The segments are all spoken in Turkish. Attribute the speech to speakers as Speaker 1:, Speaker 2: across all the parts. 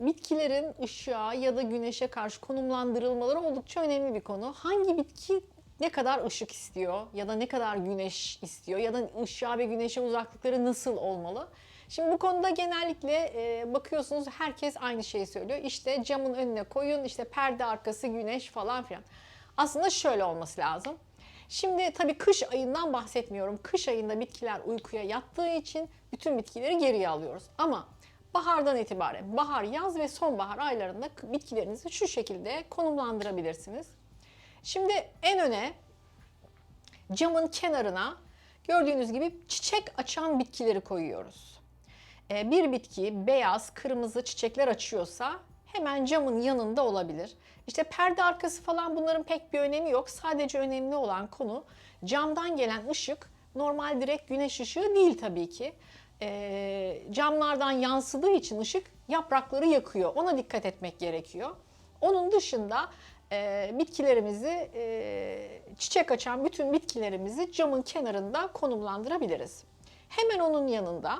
Speaker 1: bitkilerin ışığa ya da güneşe karşı konumlandırılmaları oldukça önemli bir konu. Hangi bitki ne kadar ışık istiyor ya da ne kadar güneş istiyor ya da ışığa ve güneşe uzaklıkları nasıl olmalı? Şimdi bu konuda genellikle e, bakıyorsunuz herkes aynı şeyi söylüyor. İşte camın önüne koyun, işte perde arkası güneş falan filan. Aslında şöyle olması lazım. Şimdi tabii kış ayından bahsetmiyorum. Kış ayında bitkiler uykuya yattığı için bütün bitkileri geriye alıyoruz. Ama bahardan itibaren, bahar, yaz ve sonbahar aylarında bitkilerinizi şu şekilde konumlandırabilirsiniz. Şimdi en öne camın kenarına gördüğünüz gibi çiçek açan bitkileri koyuyoruz. Ee, Bir bitki beyaz, kırmızı çiçekler açıyorsa hemen camın yanında olabilir. İşte perde arkası falan bunların pek bir önemi yok. Sadece önemli olan konu camdan gelen ışık normal direkt güneş ışığı değil tabii ki. Ee, camlardan yansıdığı için ışık yaprakları yakıyor. Ona dikkat etmek gerekiyor. Onun dışında e, bitkilerimizi, e, çiçek açan bütün bitkilerimizi camın kenarında konumlandırabiliriz. Hemen onun yanında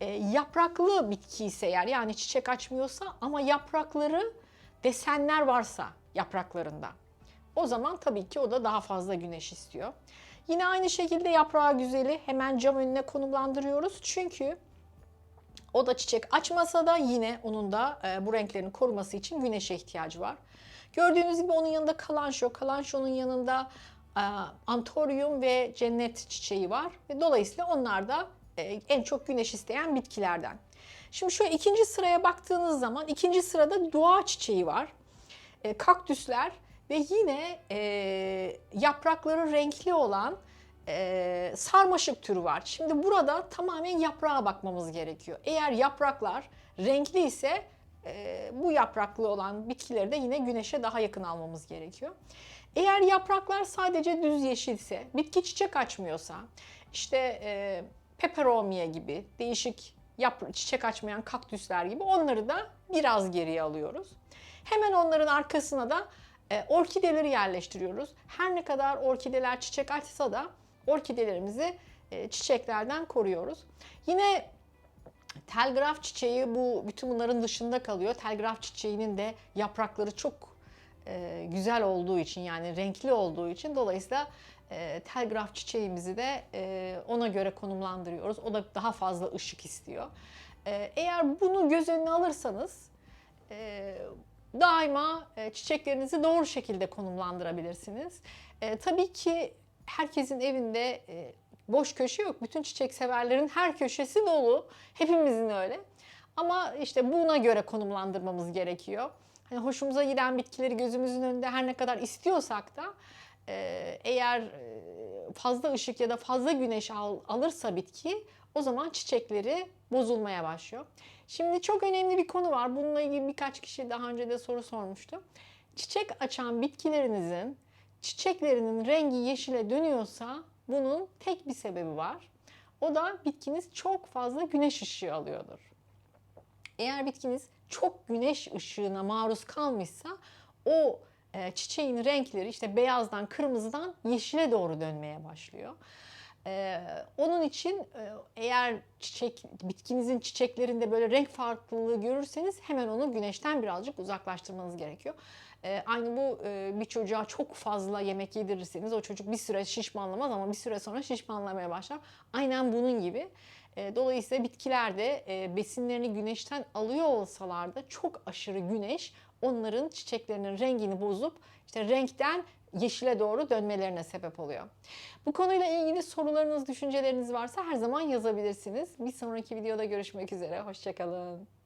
Speaker 1: e, yapraklı bitki ise eğer yani çiçek açmıyorsa ama yaprakları desenler varsa yapraklarında o zaman tabii ki o da daha fazla güneş istiyor. Yine aynı şekilde yaprağı güzeli hemen cam önüne konumlandırıyoruz. Çünkü o da çiçek açmasa da yine onun da e, bu renklerini koruması için güneşe ihtiyacı var. Gördüğünüz gibi onun yanında kalanço, kalançonun yanında e, antorium ve cennet çiçeği var. Ve dolayısıyla onlar da e, en çok güneş isteyen bitkilerden. Şimdi şu ikinci sıraya baktığınız zaman ikinci sırada dua çiçeği var. E, kaktüsler ve yine e, yaprakları renkli olan e, sarmaşık türü var. Şimdi burada tamamen yaprağa bakmamız gerekiyor. Eğer yapraklar renkli ise e, bu yapraklı olan bitkileri de yine güneşe daha yakın almamız gerekiyor. Eğer yapraklar sadece düz yeşilse, bitki çiçek açmıyorsa, işte e, peperomia gibi değişik yap, çiçek açmayan kaktüsler gibi onları da biraz geriye alıyoruz. Hemen onların arkasına da e, orkideleri yerleştiriyoruz. Her ne kadar orkideler çiçek açsa da orkidelerimizi e, çiçeklerden koruyoruz. Yine telgraf çiçeği bu bütün bunların dışında kalıyor. Telgraf çiçeğinin de yaprakları çok e, güzel olduğu için yani renkli olduğu için dolayısıyla telgraf çiçeğimizi de ona göre konumlandırıyoruz. O da daha fazla ışık istiyor. Eğer bunu göz önüne alırsanız daima e, çiçeklerinizi doğru şekilde konumlandırabilirsiniz. E, tabii ki herkesin evinde e, boş köşe yok. Bütün çiçek severlerin her köşesi dolu. Hepimizin öyle. Ama işte buna göre konumlandırmamız gerekiyor. Hani hoşumuza giden bitkileri gözümüzün önünde her ne kadar istiyorsak da eğer fazla ışık ya da fazla güneş al, alırsa bitki o zaman çiçekleri bozulmaya başlıyor. Şimdi çok önemli bir konu var. Bununla ilgili birkaç kişi daha önce de soru sormuştu. Çiçek açan bitkilerinizin çiçeklerinin rengi yeşile dönüyorsa bunun tek bir sebebi var. O da bitkiniz çok fazla güneş ışığı alıyordur. Eğer bitkiniz çok güneş ışığına maruz kalmışsa o çiçeğin renkleri işte beyazdan kırmızıdan yeşile doğru dönmeye başlıyor. Ee, onun için e, eğer çiçek bitkinizin çiçeklerinde böyle renk farklılığı görürseniz hemen onu güneşten birazcık uzaklaştırmanız gerekiyor. Ee, aynı bu e, bir çocuğa çok fazla yemek yedirirseniz o çocuk bir süre şişmanlamaz ama bir süre sonra şişmanlamaya başlar. Aynen bunun gibi. E, dolayısıyla bitkiler de e, besinlerini güneşten alıyor olsalar da çok aşırı güneş onların çiçeklerinin rengini bozup işte renkten yeşile doğru dönmelerine sebep oluyor. Bu konuyla ilgili sorularınız, düşünceleriniz varsa her zaman yazabilirsiniz. Bir sonraki videoda görüşmek üzere. Hoşçakalın.